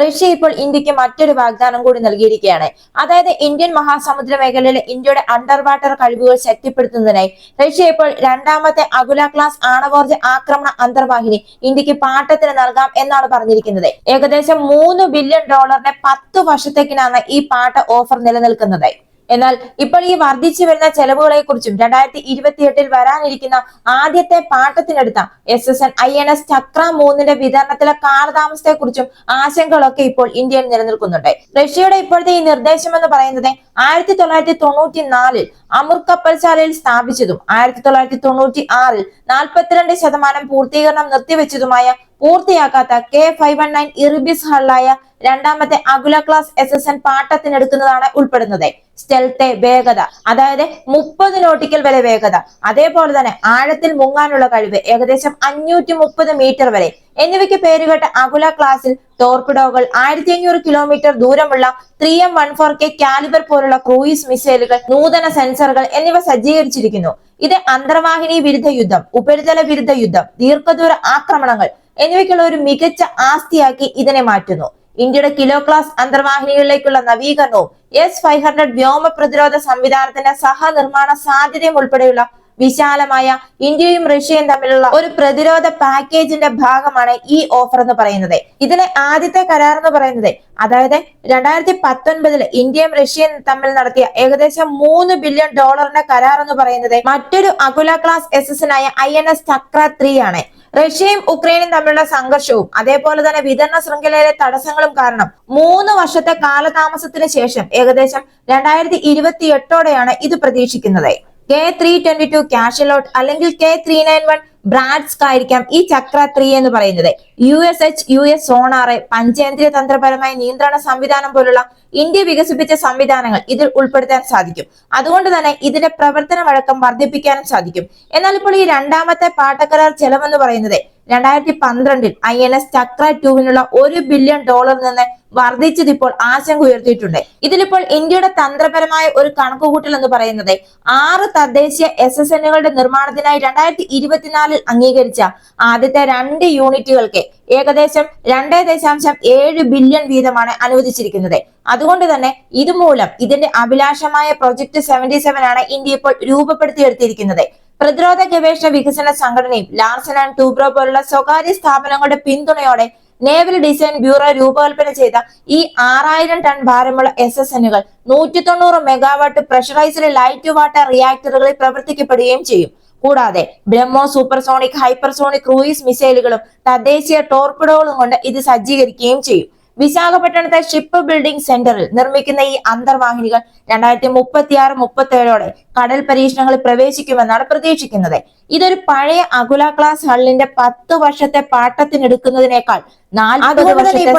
Russia ഇപ്പോൾ ഇന്ത്യയ്ക്ക് മറ്റൊരു വാഗ്ദാനം കൂടി നൽകിയിരിക്കുകയാണ്. അതായത് ഇന്ത്യൻ മഹാസമുദ്ര മേഖലയിലെ ഇന്ത്യയുടെ അണ്ടർ വാട്ടർ കഴിവുകൾ ശക്തിപ്പെടുത്തുന്നതിനായി റഷ്യ ഇപ്പോൾ രണ്ടാമത്തെ അകുല ക്ലാസ് ആണവോർജ ആക്രമണ അന്തർവാഹിനി ഇന്ത്യയ്ക്ക് പാട്ടത്തിന് നൽകാം എന്നാണ് പറഞ്ഞിരിക്കുന്നത്. ഏകദേശം മൂന്ന് ബില്യൺ ഡോളറിന്റെ പത്ത് വർഷത്തേക്കിനാണ് ഈ പാട്ട ഓഫർ നിലനിൽക്കുന്നത്. എന്നാൽ ഇപ്പോൾ ഈ വർദ്ധിച്ചു വരുന്ന ചെലവുകളെ കുറിച്ചും രണ്ടായിരത്തി ഇരുപത്തിയെട്ടിൽ വരാനിരിക്കുന്ന ആദ്യത്തെ പാട്ടത്തിനടുത്ത S S N I N S Chakra മൂന്നിന്റെ വിതരണത്തിലെ കാലതാമസത്തെ കുറിച്ചും ആശങ്കകളൊക്കെ ഇപ്പോൾ ഇന്ത്യയിൽ നിലനിൽക്കുന്നുണ്ട്. റഷ്യയുടെ ഇപ്പോഴത്തെ ഈ നിർദ്ദേശം എന്ന് പറയുന്നത് ആയിരത്തി തൊള്ളായിരത്തി തൊണ്ണൂറ്റി നാലിൽ അമുർ കപ്പൽശാലയിൽ സ്ഥാപിച്ചതും ആയിരത്തി തൊള്ളായിരത്തി തൊണ്ണൂറ്റി ആറിൽ നാൽപ്പത്തിരണ്ട് ശതമാനം പൂർത്തീകരണം നിർത്തിവെച്ചതുമായ പൂർത്തിയാക്കാത്ത K five one nine Irbis ഹള്ളായ രണ്ടാമത്തെ Akula class S S N പാട്ടത്തിനെടുക്കുന്നതാണ് ഉൾപ്പെടുന്നത്. സ്റ്റെൽത്തെ വേഗത അതായത് മുപ്പത് നോട്ടിക്കൽ വരെ വേഗത അതേപോലെ തന്നെ ആഴത്തിൽ മുങ്ങാനുള്ള കഴിവ് ഏകദേശം അഞ്ഞൂറ്റി മുപ്പത് മീറ്റർ വരെ. എന്നിവയ്ക്ക് പേരുകെട്ട അഗുല ക്ലാസിൽ ടോർപിഡോകൾ ആയിരത്തി അഞ്ഞൂറ് കിലോമീറ്റർ ദൂരമുള്ള three M one four K Kalibr പോലുള്ള ക്രൂയിസ് മിസൈലുകൾ നൂതന സെൻസറുകൾ എന്നിവ സജ്ജീകരിച്ചിരിക്കുന്നു. ഇത് അന്തർവാഹിനി വിരുദ്ധ യുദ്ധം ഉപരിതല വിരുദ്ധ യുദ്ധം ദീർഘദൂര ആക്രമണങ്ങൾ എന്നിവയ്ക്കുള്ള ഒരു മികച്ച ആസ്തിയാക്കി ഇതിനെ മാറ്റുന്നു. ഇന്ത്യയുടെ കിലോ ക്ലാസ് അന്തർവാഹിനികളിലേക്കുള്ള നവീകരണവും എസ് ഫൈവ് ഹൺഡ്രഡ് വ്യോമ പ്രതിരോധ സംവിധാനത്തിന്റെ സഹനിർമ്മാണ സാധ്യതയും ഉൾപ്പെടെയുള്ള വിശാലമായ ഇന്ത്യയും റഷ്യയും തമ്മിലുള്ള ഒരു പ്രതിരോധ പാക്കേജിന്റെ ഭാഗമാണ് ഈ ഓഫർ എന്ന് പറയുന്നത്. ഇതിലെ ആദ്യത്തെ കരാർ എന്ന് പറയുന്നത് അതായത് രണ്ടായിരത്തി പത്തൊൻപതിൽ ഇന്ത്യയും റഷ്യയും തമ്മിൽ നടത്തിയ ഏകദേശം മൂന്ന് ബില്യൺ ഡോളറിന്റെ കരാർ എന്ന് പറയുന്നത് മറ്റൊരു Akula class S എസിനായ I N S Chakra three ആണ്. റഷ്യയും ഉക്രൈനും തമ്മിലുള്ള സംഘർഷവും അതേപോലെ തന്നെ വിതരണ ശൃംഖലയിലെ തടസ്സങ്ങളും കാരണം മൂന്ന് വർഷത്തെ കാലതാമസത്തിന് ശേഷം ഏകദേശം രണ്ടായിരത്തി ഇരുപത്തി എട്ടോടെയാണ് ഇത് പ്രതീക്ഷിക്കുന്നത്. K three twenty two Cachalot അല്ലെങ്കിൽ K three nine one Bratsk ആയിരിക്കാം ഈ ചക്ര ത്രീ എന്ന് പറയുന്നത്. U S H U S sonar പഞ്ചേന്ദ്രിയ തന്ത്രപരമായ നിയന്ത്രണ സംവിധാനം പോലുള്ള ഇന്ത്യ വികസിപ്പിച്ച സംവിധാനങ്ങൾ ഇതിൽ ഉൾപ്പെടുത്താൻ സാധിക്കും. അതുകൊണ്ട് തന്നെ ഇതിന്റെ പ്രവർത്തന വഴക്കം വർദ്ധിപ്പിക്കാനും സാധിക്കും. എന്നാൽ ഇപ്പോൾ ഈ രണ്ടാമത്തെ പാട്ടക്കരാർ ചെലവെന്ന് പറയുന്നത് രണ്ടായിരത്തി പന്ത്രണ്ടിൽ ഐ എൻ എസ് ചക്ര ടൂവിനുള്ള ഒരു ബില്യൺ ഡോളറിൽ നിന്ന് വർദ്ധിച്ചത് ഇപ്പോൾ ആശങ്ക ഉയർത്തിയിട്ടുണ്ട്. ഇതിലിപ്പോൾ ഇന്ത്യയുടെ തന്ത്രപരമായ ഒരു കണക്കുകൂട്ടൽ എന്ന് പറയുന്നത് ആറ് തദ്ദേശീയ എസ് എസ് എന്നുകളുടെ നിർമ്മാണത്തിനായി രണ്ടായിരത്തി ഇരുപത്തിനാലിൽ അംഗീകരിച്ച ആദ്യത്തെ രണ്ട് യൂണിറ്റുകൾക്ക് ഏകദേശം രണ്ടേ ദശാംശം ഏഴ് ബില്യൺ വീതമാണ് അനുവദിച്ചിരിക്കുന്നത്. അതുകൊണ്ട് തന്നെ ഇതുമൂലം ഇതിന്റെ അഭിലാഷമായ പ്രൊജക്ട് സെവന്റി സെവൻ ആണ് ഇന്ത്യ ഇപ്പോൾ രൂപപ്പെടുത്തിയെടുത്തിരിക്കുന്നത്. പ്രതിരോധ ഗവേഷണ വികസന സംഘടനയും ലാർസൻ ആൻഡ് ടൂബ്രോ പോലുള്ള സ്വകാര്യ സ്ഥാപനങ്ങളുടെ പിന്തുണയോടെ നേവൽ ഡിസൈൻ ബ്യൂറോ രൂപകൽപ്പന ചെയ്ത ഈ ആറായിരം ടൺ ഭാരമുള്ള എസ് എസ് എന്നുകൾ നൂറ്റി തൊണ്ണൂറ് മെഗാവാട്ട് പ്രഷറൈസ്ഡ് ലൈറ്റ് വാട്ടർ റിയാക്ടറുകളിൽ പ്രവർത്തിക്കപ്പെടുകയും ചെയ്യും. കൂടാതെ ബ്രഹ്മോ സൂപ്പർസോണിക് ഹൈപ്പർസോണിക് ക്രൂയിസ് മിസൈലുകളും തദ്ദേശീയ ടോർപിഡോകളും കൊണ്ട് ഇത് സജ്ജീകരിക്കുകയും ചെയ്യും. വിശാഖപട്ടണത്തെ ഷിപ്പ് ബിൽഡിംഗ് സെന്ററിൽ നിർമ്മിക്കുന്ന ഈ അന്തർവാഹിനികൾ രണ്ടായിരത്തി മുപ്പത്തി ആറ് മുപ്പത്തി ഏഴോടെ കടൽ പരീക്ഷണങ്ങളിൽ പ്രവേശിക്കുമെന്നാണ് പ്രതീക്ഷിക്കുന്നത്. ഇതൊരു പഴയ അകുല ക്ലാസ് ഹള്ളിന്റെ പത്ത് വർഷത്തെ പാട്ടത്തിനെടുക്കുന്നതിനേക്കാൾ നാൽപ്പത് വർഷത്തെ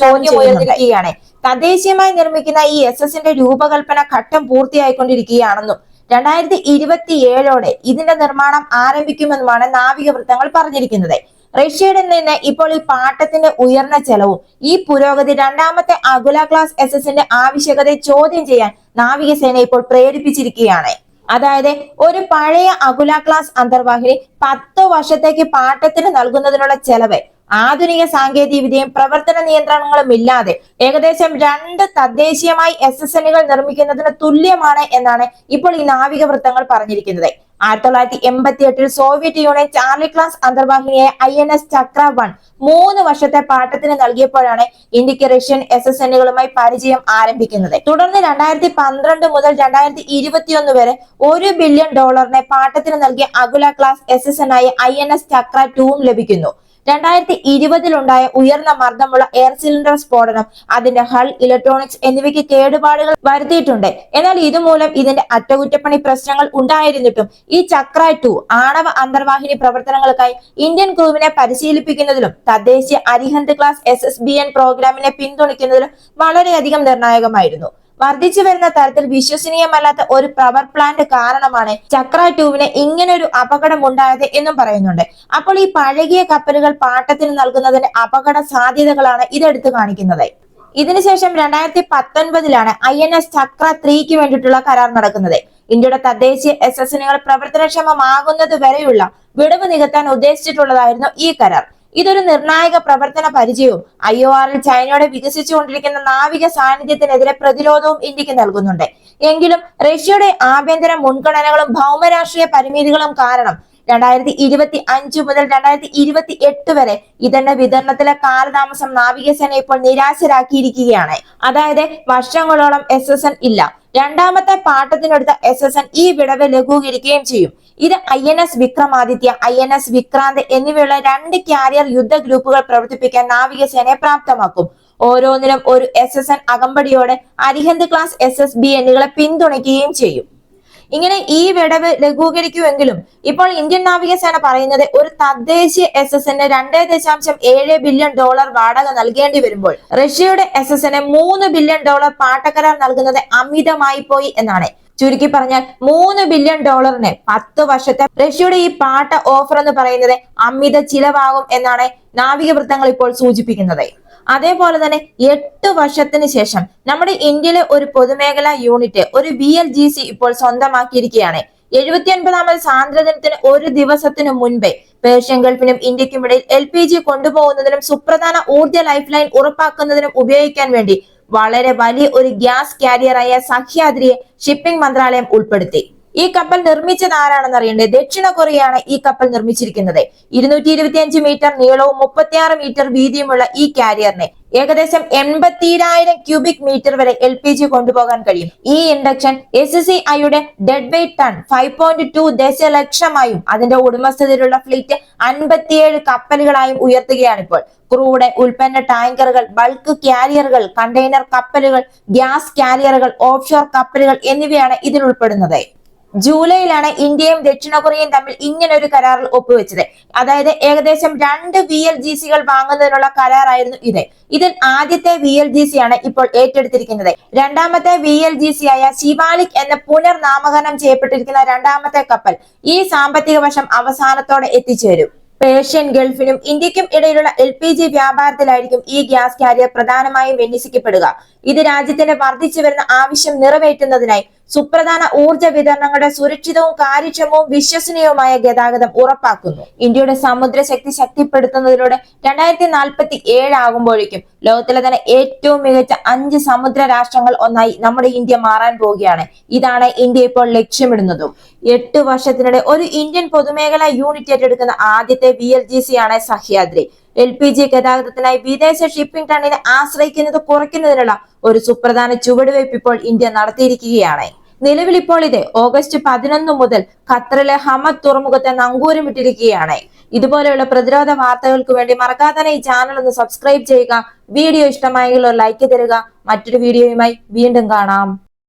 സേവന ഉയർന്നിരിക്കുകയാണ്. തദ്ദേശീയമായി നിർമ്മിക്കുന്ന ഈ എസ് എസിന്റെ രൂപകൽപ്പന ഘട്ടം പൂർത്തിയായിക്കൊണ്ടിരിക്കുകയാണെന്നും രണ്ടായിരത്തി ഇരുപത്തി ഏഴോടെ ഇതിന്റെ നിർമ്മാണം ആരംഭിക്കുമെന്നുമാണ് നാവിക വൃത്തങ്ങൾ പറഞ്ഞിരിക്കുന്നത്. റഷ്യയുടെ നിന്ന് ഇപ്പോൾ ഈ പാട്ടത്തിന്റെ ഉയർന്ന ചെലവും ഈ പുരോഗതി രണ്ടാമത്തെ അകുല ക്ലാസ് എസ് എസിന്റെ ആവശ്യകതയെ ചോദ്യം ചെയ്യാൻ നാവികസേന ഇപ്പോൾ പ്രേരിപ്പിച്ചിരിക്കുകയാണ്. അതായത് ഒരു പഴയ അകുല ക്ലാസ് അന്തർവാഹിനി പത്ത് വർഷത്തേക്ക് പാട്ടത്തിന് നൽകുന്നതിനുള്ള ചെലവ് ആധുനിക സാങ്കേതിക വിദ്യയും പ്രവർത്തന നിയന്ത്രണങ്ങളും ഇല്ലാതെ ഏകദേശം രണ്ട് തദ്ദേശീയമായി എസ് എസ് എന്നുകൾ നിർമ്മിക്കുന്നതിന് തുല്യമാണ് എന്നാണ് ഇപ്പോൾ ഈ നാവിക വൃത്തങ്ങൾ പറഞ്ഞിരിക്കുന്നത്. ആയിരത്തി തൊള്ളായിരത്തി എൺപത്തി എട്ടിൽ Soviet union Charlie class അന്തർവാഹിനിയെ I N S Chakra one മൂന്ന് വർഷത്തെ പാട്ടത്തിന് നൽകിയപ്പോഴാണ് ഇന്ത്യയ്ക്ക് റഷ്യൻ എസ് എസ് എന്നുകളുമായി പരിചയം ആരംഭിക്കുന്നത്. തുടർന്ന് രണ്ടായിരത്തി പന്ത്രണ്ട് മുതൽ രണ്ടായിരത്തി ഇരുപത്തിയൊന്ന് വരെ ഒരു ബില്യൺ ഡോളറിനെ പാട്ടത്തിന് നൽകിയ Akula class S S N ആയി ഐ എൻ എസ് ചക്ര ടൂവും ലഭിക്കുന്നു. രണ്ടായിരത്തി ഇരുപതിലുണ്ടായ ഉയർന്ന മർദ്ദമുള്ള എയർ സിലിണ്ടർ സ്ഫോടനം അതിന്റെ ഹൾ ഇലക്ട്രോണിക്സ് എന്നിവയ്ക്ക് കേടുപാടുകൾ വരുത്തിയിട്ടുണ്ട്. എന്നാൽ ഇതുമൂലം ഇതിന്റെ അറ്റകുറ്റപ്പണി പ്രശ്നങ്ങൾ ഉണ്ടായിരുന്നിട്ടും ഈ ചക്ര ടു ആണവ അന്തർവാഹിനി പ്രവർത്തനങ്ങൾക്കായി ഇന്ത്യൻ ക്രൂവിനെ പരിശീലിപ്പിക്കുന്നതിലും തദ്ദേശീയ Arihant class S S B N പ്രോഗ്രാമിനെ പിന്തുണയ്ക്കുന്നതിലും വളരെയധികം നിർണായകമായിരുന്നു. വർദ്ധിച്ചു വരുന്ന തരത്തിൽ വിശ്വസനീയമല്ലാത്ത ഒരു പവർ പ്ലാന്റ് കാരണമാണ് ചക്ര ട്യൂബിന് ഇങ്ങനെ ഒരു അപകടം ഉണ്ടായത് എന്നും പറയുന്നുണ്ട്. അപ്പോൾ ഈ പഴകിയ കപ്പലുകൾ പാട്ടത്തിന് നൽകുന്നതിന്റെ അപകട സാധ്യതകളാണ് ഇതെടുത്തു കാണിക്കുന്നത്. ഇതിനുശേഷം രണ്ടായിരത്തി പത്തൊൻപതിലാണ് ഐ എൻ എസ് ചക്ര ത്രീക്ക് വേണ്ടിയിട്ടുള്ള കരാർ നടക്കുന്നത്. ഇന്ത്യയുടെ തദ്ദേശീയ എസ് എസ് എനുകൾ പ്രവർത്തനക്ഷമമാകുന്നത് വരെയുള്ള വിടവ് നികത്താൻ ഉദ്ദേശിച്ചിട്ടുള്ളതായിരുന്നു ഈ കരാർ. ഇതൊരു നിർണായക പ്രവർത്തന പരിചയവും ഐ ഒ ആറിൽ ചൈനയോടെ വികസിച്ചുകൊണ്ടിരിക്കുന്ന നാവിക സാന്നിധ്യത്തിനെതിരെ പ്രതിരോധവും ഇന്ത്യയ്ക്ക് നൽകുന്നുണ്ട്. എങ്കിലും റഷ്യയുടെ ആഭ്യന്തര മുൻഗണനകളും ഭൗമരാഷ്ട്രീയ പരിമിതികളും കാരണം രണ്ടായിരത്തി ഇരുപത്തി അഞ്ച് മുതൽ രണ്ടായിരത്തി ഇരുപത്തി എട്ട് വരെ ഇതിന്റെ വിതരണത്തിലെ കാലതാമസം നാവികസേന ഇപ്പോൾ നിരാശരാക്കിയിരിക്കുകയാണ്. അതായത് വർഷങ്ങളോളം എസ് ഇല്ല. രണ്ടാമത്തെ പാട്ടത്തിനെടുത്ത എസ് എസ് എൻ ഈ വിടവ് ലഘൂകരിക്കുകയും ചെയ്യും. ഇത് I N S Vikramaditya I N S Vikrant എന്നിവയുള്ള രണ്ട് കാരിയർ യുദ്ധ ഗ്രൂപ്പുകൾ പ്രവർത്തിപ്പിക്കാൻ നാവികസേനയെ പ്രാപ്തമാക്കും. ഓരോന്നിനും ഒരു എസ് എസ് എൻ അകമ്പടിയോടെ Arihant class S S B എന്നിവകളെ പിന്തുണയ്ക്കുകയും ചെയ്യും. ഇങ്ങനെ ഈ വിടവ് ലഘൂകരിക്കുമെങ്കിലും ഇപ്പോൾ ഇന്ത്യൻ നാവികസേന പറയുന്നത് ഒരു തദ്ദേശീയ എസ് എസ് എന് രണ്ടേ ദശാംശം ഏഴ് ബില്യൺ ഡോളർ വാടക നൽകേണ്ടി വരുമ്പോൾ റഷ്യയുടെ എസ് എസ് എന് മൂന്ന് ബില്യൺ ഡോളർ പാട്ടക്കരാർ നൽകുന്നത് അമിതമായി പോയി എന്നാണ്. ചുരുക്കി പറഞ്ഞാൽ മൂന്ന് ബില്യൺ ഡോളറിന് പത്ത് വർഷത്തെ റഷ്യയുടെ ഈ പാട്ട ഓഫർ എന്ന് പറയുന്നത് അമിത ചിലവാകും എന്നാണ് നാവിക വൃത്തങ്ങൾ ഇപ്പോൾ സൂചിപ്പിക്കുന്നത്. അതേപോലെ തന്നെ എട്ട് വർഷത്തിന് ശേഷം നമ്മുടെ ഇന്ത്യയിലെ ഒരു പൊതുമേഖലാ യൂണിറ്റ് ഒരു ബി എൽ ജി സി ഇപ്പോൾ സ്വന്തമാക്കിയിരിക്കുകയാണ്. എഴുപത്തി ഒൻപതാമത് സ്വാതന്ത്ര്യദിനത്തിന് ഒരു ദിവസത്തിനു മുൻപേ പേർഷ്യൻ ഗൾഫിനും ഇന്ത്യക്കും ഇടയിൽ എൽ പി ജി കൊണ്ടുപോകുന്നതിനും സുപ്രധാന ഊർജ ലൈഫ് ലൈൻ ഉറപ്പാക്കുന്നതിനും ഉപയോഗിക്കാൻ വേണ്ടി വളരെ വലിയ ഒരു ഗ്യാസ് കാരിയറായ സഹ്യാദ്രിയെ ഷിപ്പിംഗ് മന്ത്രാലയം ഉൾപ്പെടുത്തി. ഈ കപ്പൽ നിർമ്മിച്ചത് ആരാണെന്ന് അറിയണ്ടേ? ദക്ഷിണ കൊറിയയാണ് ഈ കപ്പൽ നിർമ്മിച്ചിരിക്കുന്നത്. ഇരുന്നൂറ്റി ഇരുപത്തിയഞ്ച് മീറ്റർ നീളവും മുപ്പത്തിയാറ് മീറ്റർ വീതിയുമുള്ള ഈ കാരിയറിനെ ഏകദേശം എൺപത്തിരായിരം ക്യൂബിക് മീറ്റർ വരെ എൽ പി ജി കൊണ്ടുപോകാൻ കഴിയും. ഈ ഇൻഡക്ഷൻ എസ് സി ഐയുടെ dead weight ton five point two ദശലക്ഷമായും അതിന്റെ ഉടമസ്ഥതയിലുള്ള ഫ്ലീറ്റ് അൻപത്തിയേഴ് കപ്പലുകളായും ഉയർത്തുകയാണ് ഇപ്പോൾ ക്രൂഡ് ഉൽപ്പന്ന ടാങ്കറുകൾ ബൾക്ക് കാരിയറുകൾ കണ്ടെയ്നർ കപ്പലുകൾ ഗ്യാസ് കാരിയറുകൾ ഓഫ്ഷോർ കപ്പലുകൾ എന്നിവയാണ് ഇതിൽ ഉൾപ്പെടുന്നത്. ജൂലൈയിലാണ് ഇന്ത്യയും ദക്ഷിണ കൊറിയയും തമ്മിൽ ഇങ്ങനെ ഒരു കരാറിൽ ഒപ്പുവെച്ചത്. അതായത് ഏകദേശം രണ്ട് വി എൽ ജി സികൾ വാങ്ങുന്നതിനുള്ള കരാറായിരുന്നു ഇത്. ഇതിൽ ആദ്യത്തെ വി എൽ ജി സി ആണ് ഇപ്പോൾ ഏറ്റെടുത്തിരിക്കുന്നത്. രണ്ടാമത്തെ വി എൽ ജി സി ആയ ശിവാലിക് എന്ന പുനർനാമകരണം ചെയ്യപ്പെട്ടിരിക്കുന്ന രണ്ടാമത്തെ കപ്പൽ ഈ സാമ്പത്തിക വർഷം അവസാനത്തോടെ എത്തിച്ചേരും പേർഷ്യൻ ഗൾഫിനും ഇന്ത്യക്കും ഇടയിലുള്ള എൽ പി ജി വ്യാപാരത്തിലായിരിക്കും ഈ ഗ്യാസ് കാരിയർ പ്രധാനമായും വിന്യസിക്കപ്പെടുക. ഇത് രാജ്യത്തിന്റെ വർദ്ധിച്ചു വരുന്ന ആവശ്യം നിറവേറ്റുന്നതിനായി സുപ്രധാന ഊർജ വിതരണങ്ങളുടെ സുരക്ഷിതവും കാര്യക്ഷമവും വിശ്വസനീയവുമായ ഗതാഗതം ഉറപ്പാക്കുന്നു. ഇന്ത്യയുടെ സമുദ്ര ശക്തി ശക്തിപ്പെടുത്തുന്നതിലൂടെ രണ്ടായിരത്തി നാൽപ്പത്തി ഏഴ് ആകുമ്പോഴേക്കും ലോകത്തിലെ തന്നെ ഏറ്റവും മികച്ച അഞ്ച് സമുദ്ര രാഷ്ട്രങ്ങൾ ഒന്നായി നമ്മുടെ ഇന്ത്യ മാറാൻ പോവുകയാണ്. ഇതാണ് ഇന്ത്യ ഇപ്പോൾ ലക്ഷ്യമിടുന്നതും. എട്ട് വർഷത്തിനിടെ ഒരു ഇന്ത്യൻ പൊതുമേഖലാ യൂണിറ്റ് ഏറ്റെടുക്കുന്ന ആദ്യത്തെ വി എൽ ജി സി ആണ് സഹ്യാദ്രി. എൽ പി ജി ഗതാഗതത്തിനായി വിദേശ ഷിപ്പിംഗ് ടണ്ണിനെ ആശ്രയിക്കുന്നത് കുറയ്ക്കുന്നതിനുള്ള ഒരു സുപ്രധാന ചുവടുവയ്പ് ഇപ്പോൾ ഇന്ത്യ നടത്തിയിരിക്കുകയാണ്. നിലവിൽ ഇപ്പോൾ ഇത് ഓഗസ്റ്റ് പതിനൊന്ന് മുതൽ ഖത്തറിലെ ഹമദ് തുറമുഖത്തെ നങ്കൂരം ഇട്ടിരിക്കുകയാണ് ഇതുപോലെയുള്ള പ്രതിരോധ വാർത്തകൾക്ക് വേണ്ടി മറക്കാതെ ഈ ചാനൽ ഒന്ന് സബ്സ്ക്രൈബ് ചെയ്യുക. വീഡിയോ ഇഷ്ടമായെങ്കിൽ ഒരു ലൈക്ക് തരിക. മറ്റൊരു വീഡിയോയുമായി വീണ്ടും കാണാം.